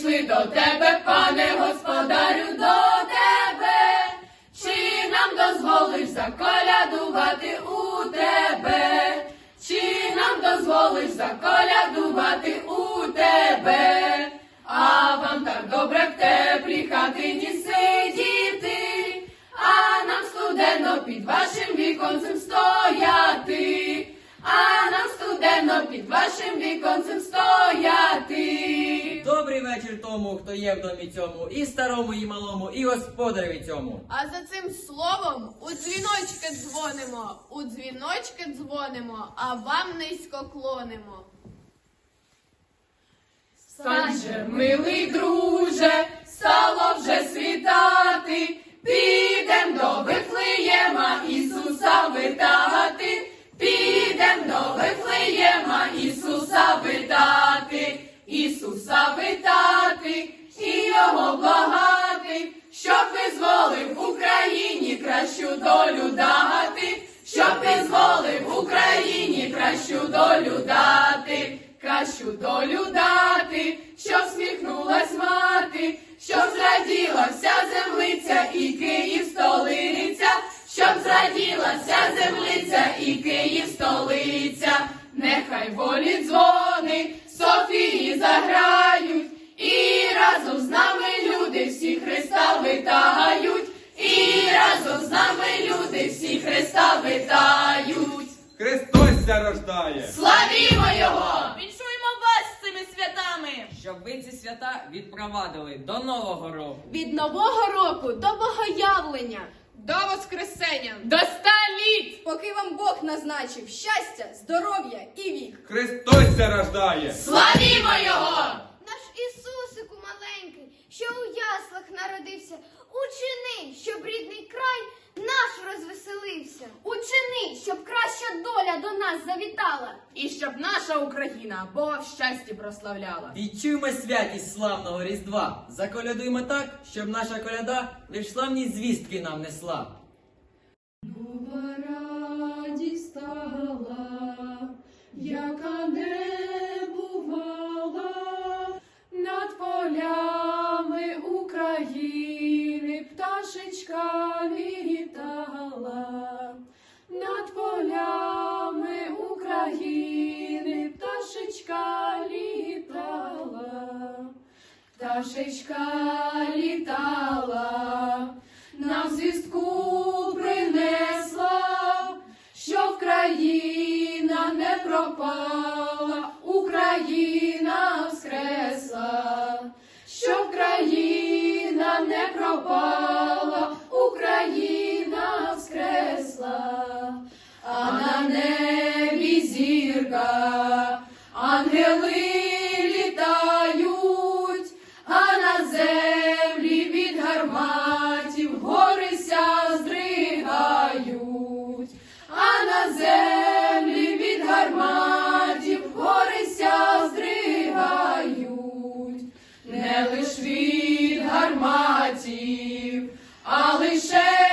прийшли до тебе, пане господарю, до тебе. Чи нам дозволиш заколядувати у тебе? Чи нам дозволиш заколядувати тому, хто є в домі цьому, і старому, і малому, і господареві цьому. А за цим словом у дзвіночки дзвонимо, у дзвіночки дзвонимо, а вам низько клонимо. Стань же, милий друже, стало вже світати, підем до Вифлеєма Ісуса витати, підем до Вифлеєма Ісуса витати, Ісуса витати благати, щоб визволив Україні кращу долю дати, щоб визволив Україні кращу долю дати, кращу долю дати, щоб сміхнулась мати, щоб зраділа вся землиця і Київ столиця, щоб зраділа вся землиця і Київ столиця, нехай волі дзвони, Христа витають. Христос ся рождає! Славімо Його! Віншуємо вас з цими святами! Щоб ви ці свята відпровадили до Нового року. Від нового року до богоявлення, до Воскресення. До ста літ! Поки вам Бог назначив щастя, здоров'я і вік. Христос ся рождає! Славімо Його! Наш Ісусику маленький, що у яслах народився, учини, щоб рідний край наш розвеселився. Учини, щоб краща доля до нас завітала. І щоб наша Україна Бога в щасті прославляла. Відчуємо святість славного Різдва. Заколядуємо так, щоб наша коляда лиш славні звістки нам несла. Нова радість стала, яка не бувала, над полями України пташечка пташечка літала, пташечка літала, а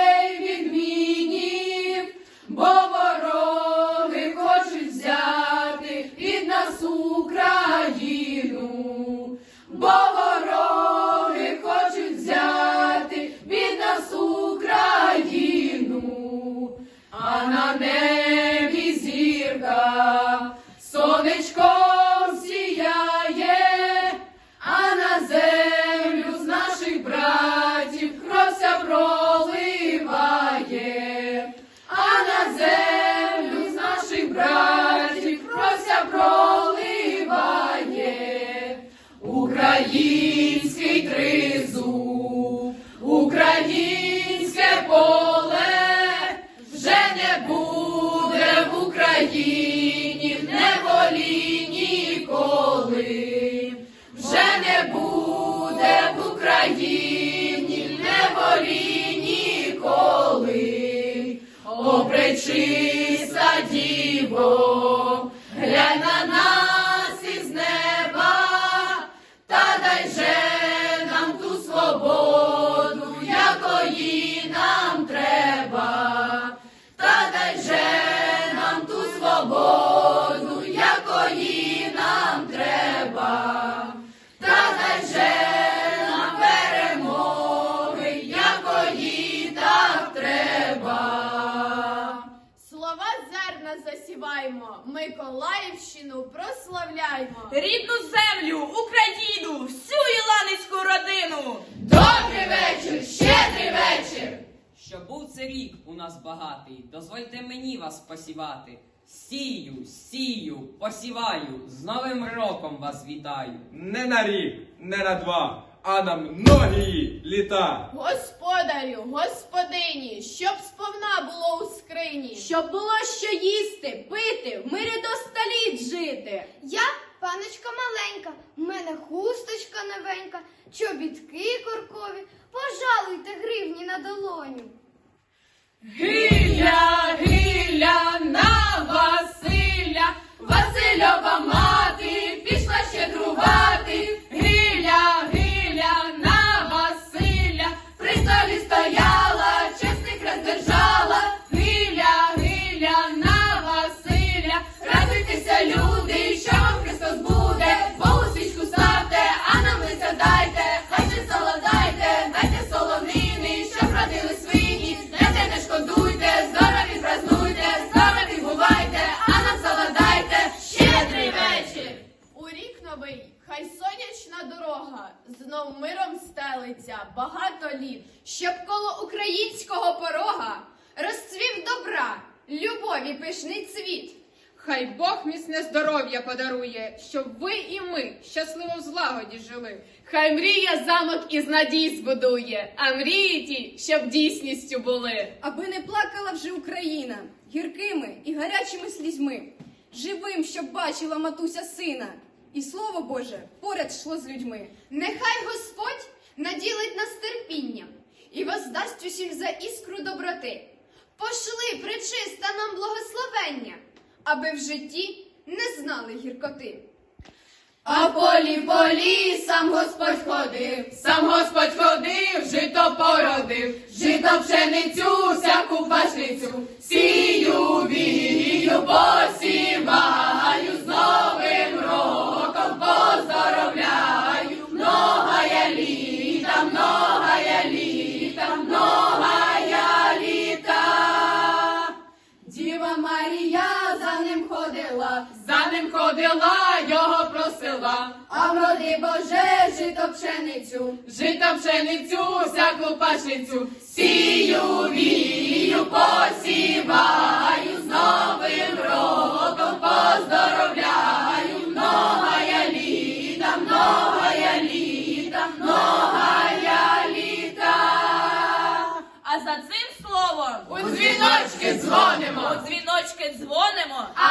Україні в неволі ніколи, вже не буде в Україні в неволі ніколи. О, пречиста діво, Миколаївщину прославляймо. Рідну землю, Україну, всю Іланицьку родину. Добрий вечір, щедрий вечір. Щоб був це рік у нас багатий, дозвольте мені вас посівати. Сію, сію, посіваю, з Новим роком вас вітаю. Не на рік, не на два, а на многії літа. Господарю, господині, щоб сповна було у скрині. Щоб було що їсти, пити, в мирі до століт жити. Я паночка маленька, в мене хусточка новенька, чобітки коркові, пожалуйте гривні на долоні. Гилля, гилля на миром стелиться багато літ. Щоб коло українського порога розцвів добра, любові пишний цвіт. Хай Бог міцне здоров'я подарує, щоб ви і ми щасливо в злагоді жили. Хай мрія замок із надій збудує, а мрії ті, щоб дійсністю були. Аби не плакала вже Україна гіркими і гарячими слізьми, живим, щоб бачила матуся сина, і слово Боже поряд йшло з людьми. Нехай Господь наділить нас терпінням і воздасть усім за іскру доброти. Пошли, причиста нам благословення, аби в житті не знали гіркоти. А полі полі сам Господь ходив, сам Господь ходив, жито породив, жито пшеницю, всяку пашницю, сію, вію, посіваю, просила. А вроди Боже, жито пшеницю. Жито пшеницю, всяку пашницю, сію, вію, посіваю, з новим роком поздоровляю, многая літа, многая літа, многая літа. А за цим словом У дзвіночки дзвонимо, у дзвіночки дзвонимо, а